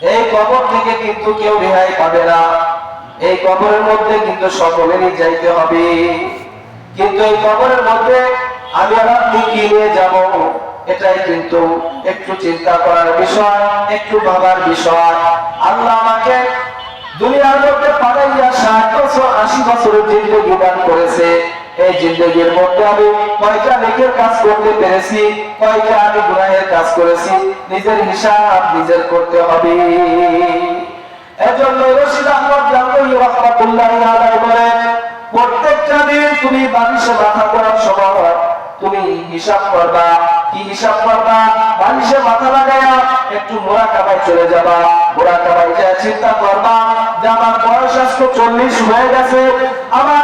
এই কবর থেকে কিন্তু কেউ রেহাই পাবে না। এই কবরের মধ্যে কিন্তু সকলেরই যাইতে হবে। কিন্তু এই কবরের মধ্যে আমি আর আপনি কি নিয়ে যাব, এটাই কিন্তু একটু চিন্তা করার বিষয়, একটু ভাবার বিষয়। আল্লাহ আমাকে দুনিয়ার মধ্যে পাঠাইয়া ষাট বছর, আশি বছরের জিন্দগি দান করেছে। এই জিন্দগির মধ্যে আমি কয়টা নেকের কাজ করতে পেরেছি, কয়টা আমি গুনাহের কাজ করেছি, নিজের হিসাব নিজের করতে হবে। এজন্য রশিদ আহমদ আলাইহি প্রত্যেকটা দিন তুমি বালিশে মাথা করার সময় তুমি হিসাব করবা। কি হিসাব করবা? মাথা লাগায়া একটু মোরাকাবায় চলে যাবা। মোরাকাবায় যা চিন্তা করবা, যে আমার বয়স আজকে চল্লিশ হয়ে গেছে, আমার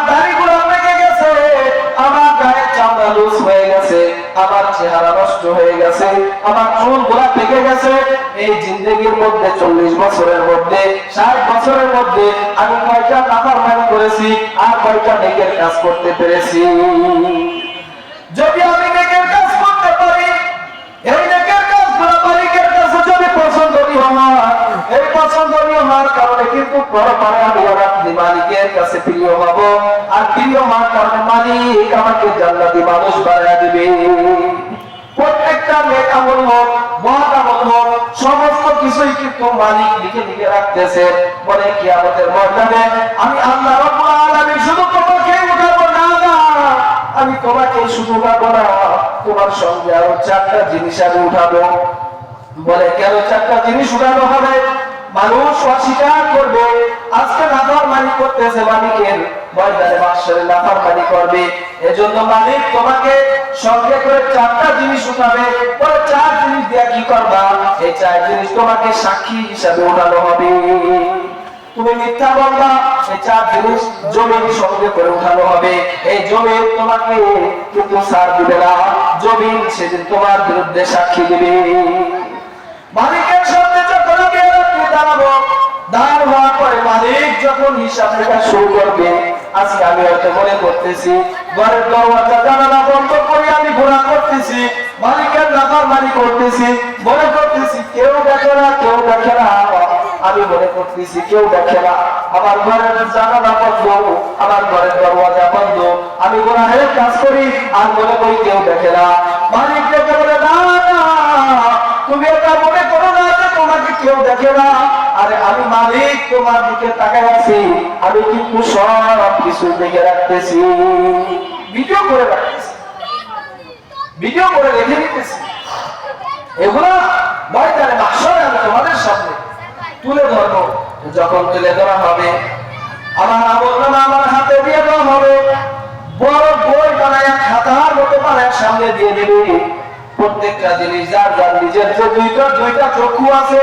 লুজ হয়ে গেছে, আমার চেহারা নষ্ট হয়ে গেছে, আমার চুল গোলা পেকে গেছে। এই জিন্দগির মধ্যে, চল্লিশ বছরের মধ্যে, ষাট বছরের মধ্যে আমি কয়টা নাফার মানি করেছি আর কয়টা নেকের কাজ করতে পেরেছি। যদি আমি নেকের কাজ করতে পারি, এই নেকের কাজগুলো মালিকের কাছে যদি পছন্দনীয় হয়, এই পছন্দনীয় হওয়ার কারণে কিন্তু পরপরে কাছে প্রিয় হব। আর প্রিয় মালিক আমাকে জান্নাতি মানুষ দিবে। প্রত্যেকটা হোক হোক সমস্ত কিছুই কিন্তু মালিক রাখতেছে। বলে কি আমাদের ময়দানে আমি আল্লাহ রাব্বুল শুধু তোমাকে না, আমি তোমাকে শুধু উঠাবো না, তোমার সঙ্গে আরও চারটা জিনিস আমি উঠাবো। বলে কেন চারটা জিনিস উঠানো হবে? মানুষ অস্বীকার করবে, আজকে নাফার মানি করতেছে মালিকের ময়দানে নাফার মানি করবে। এজন্য মালিক তোমাকে সঙ্গে করে চারটা জিনিস উঠাবে বলে চার জিনিস দিয়ে কি করবা? এই চার জিনিস তোমাকে সাক্ষী হিসাবে উঠানো হবে। তুমি মিথ্যা বলবা, এই চার জিনিস জমির সঙ্গে করে উঠানো হবে। এই জমি তোমাকে কিন্তু সার দিবে না জমি সেদিন তোমার বিরুদ্ধে সাক্ষী দিবে। মালিকের সামনে দাঁড়াবো দাঁড় হওয়ার পরে মালিক যখন হিসাব শুরু করবে, আজকে আমি হয়তো মনে করতেছি, ঘরের দরওয়াজা, জানালা বন্ধ করে আমি ঘোরা করতেছি, মালিকের করতেছি, মনে করতেছি কেউ দেখে না, কেউ দেখে না। আমি মনে করতেছি কেউ দেখে না। আমার ঘরের জানালা বন্ধ, আমার ঘরের দরওয়াজা বন্ধ। আমি গোনাহের কাজ করি, আর মনে করি কেউ দেখে না। আরে আমি মালিক, তোমার দিকে তাকাই আছি আমি কিন্তু সব কিছু দেখে রাখতেছি। ভিডিও করে রাখতেছি। ভিডিও করে রেখে দিতেছি। এগুলো ময়দানে মাসরে আমি তোমাদের সামনে তুলে ধরবো। যখন তুলে ধরা হবে, আমার নামা আমার হাতে দিয়ে দেওয়া হবে। বড় বই বানায়, খাতার মতো বানায় সামনে দিয়ে দেবে। প্রত্যেকটা জিনিস যার যার নিজের যে দুইটা দুইটা চক্ষু আছে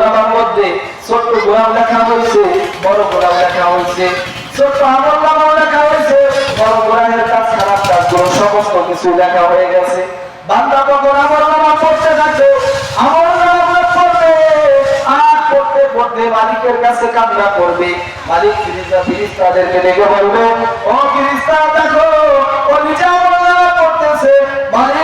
নামার মধ্যে ছোট্ট গোলাম লেখা হয়েছে, বড় গোলাম লেখা হয়েছে। ছোট্ট লেখা হয়েছে, বড় গোলামের কাজ, খারাপ সমস্ত কিছু লেখা হয়ে গেছে। বান্দা পড়তে আর পড়তে পড়তে মালিকের কাছে কান্না করবে। মালিক ফিরিস্তা, ফিরিস্তাদেরকে ডেকে বলবে, ও ফিরিস্তা, দেখো পড়তেছে, মালিক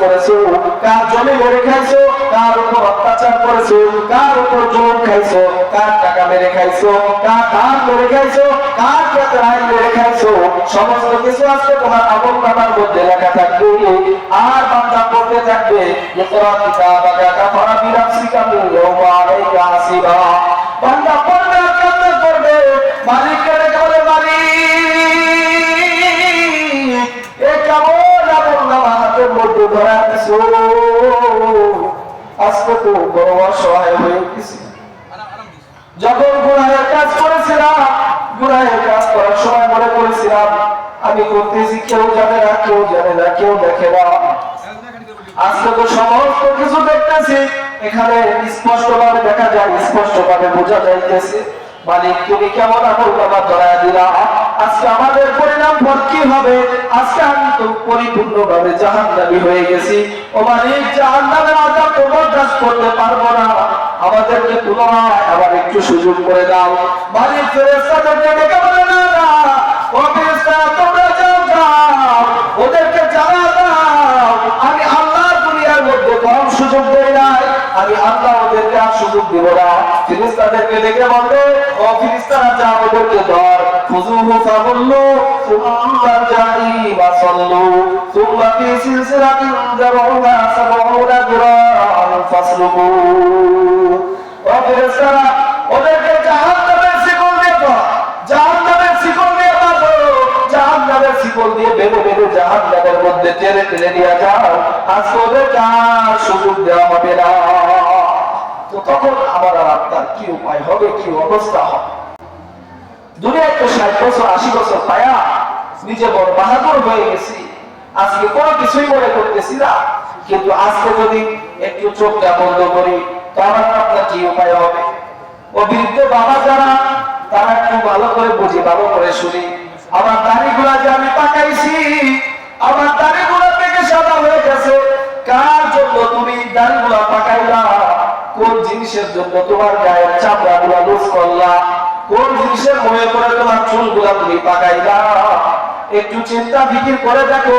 করেছ, কার জমি খাইছো, কার উপর অত্যাচার করেছ, কার উপর জোর খাইছো, কার টাকা মেরে খাইছো, কার মেরে খাইছো, কার আইন খাইছো, সমস্ত কিছু আজকে তোমার আমল নামার মধ্যে লেখা থাকবে। আর বান্দা পড়তে থাকবে আলাইকা বান্দা পড়বে করবে আমি করতেছি, কেউ জানে না, কেউ জানে না, কেউ দেখে না। আজকে তো সমস্ত কিছু দেখতেছি, এখানে স্পষ্ট ভাবে দেখা যায় স্পষ্ট ভাবে বোঝা যাইতেছে। মালিক, তুমি কেমন আমল বাবা আজকে আমাদের পরিণাম কি হবে? আজকে আমি তো পরিপূর্ণ জাহান্নামী হয়ে গেছি। ও মালিক জাহান্নামের আজাব তো করতে পারব না। আমাদেরকে পুনরায় আবার একটু সুযোগ করে দাও। ফেরেশতাদেরকে ডেকে বলে না। ওদেরকে আমি আল্লাহ ওদেরকে আর সুযোগ দিব না। ফিরিস্তাদেরকে বলবে, ও ফিরিস্তারা ওদেরকে ধর। খুজুহু ফাগুল্লু ওয়াসাল্লু সুম্মা ফি সিলসিলাতিন যারউহা সাবউনা দিরাআন ফাসলুকু ও ফিরিস্তারা ওদেরকে জাহান্নামের শিকল দিয়ে ধর জাহান্নামের শিকল দিয়ে বাঁধো জাহান্নামের শিকল দিয়ে বেঁধে বেঁধে জাহান্নামের মধ্যে টেনে টেনে নিয়ে যাও। আজকে ওদের কার সুযোগ দেওয়া হবে না। তো তখন আমার আর আপনার কি উপায় হবে, কি অবস্থা হবে? দুনিয়ায় তো ষাট বছর, আশি বছর পায়া নিজে বড় বাহাদুর হয়ে গেছি। আজকে কোনো কিছুই মনে করতেছি না। কিন্তু আজকে যদি একটু চোখটা বন্ধ করি তো আপনার কি উপায় হবে? ও বৃদ্ধ বাবা যারা, তারা একটু ভালো করে বুঝি, ভালো করে শুনি। আমার যে আমি পাকাইছি, আমার থেকে সাদা হয়ে গেছে। কার জন্য তুমি দাড়িগুলা পাকাইলা? কোন জিনিসের জন্য তোমার গায়ের চামড়া গুলা লুজ করলা? কোন জিনিসের মনে করে তোমার চুলগুলা তুমি পাকাইলা? একটু চিন্তা ফিকির করে দেখো,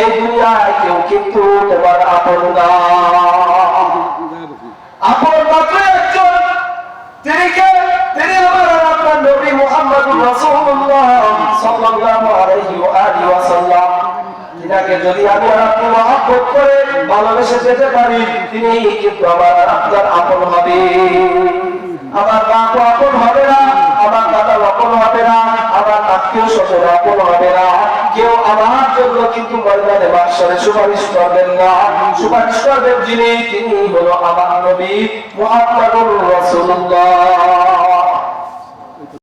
এই দুনিয়ায় কেউ কিন্তু তোমার আপন না আপন মাত্র একজন, তিনি কে? তিনি আমার আপনার নবী রাসূলুল্লাহ সাল্লাল্লাহু আলাইহি ওয়া আলিহি ওয়াসাল্লাম তিনাকে যদি আমি আর আপনি করে ভালোবেসে যেতে পারি, তিনি কিন্তু আমার আপনার আপন হবে। আমার তো আপন হবে না, আমার দাদা আপন হবে না। আত্মীয় কোনো হবে না। কেউ আমার জন্য কিন্তু ময়দানে বাক্সরে সুপারিশ করবেন না। সুপারিশ করবেন যিনি, তিনি হলো আমার নবী মুহাম্মদুর রাসূলুল্লাহ।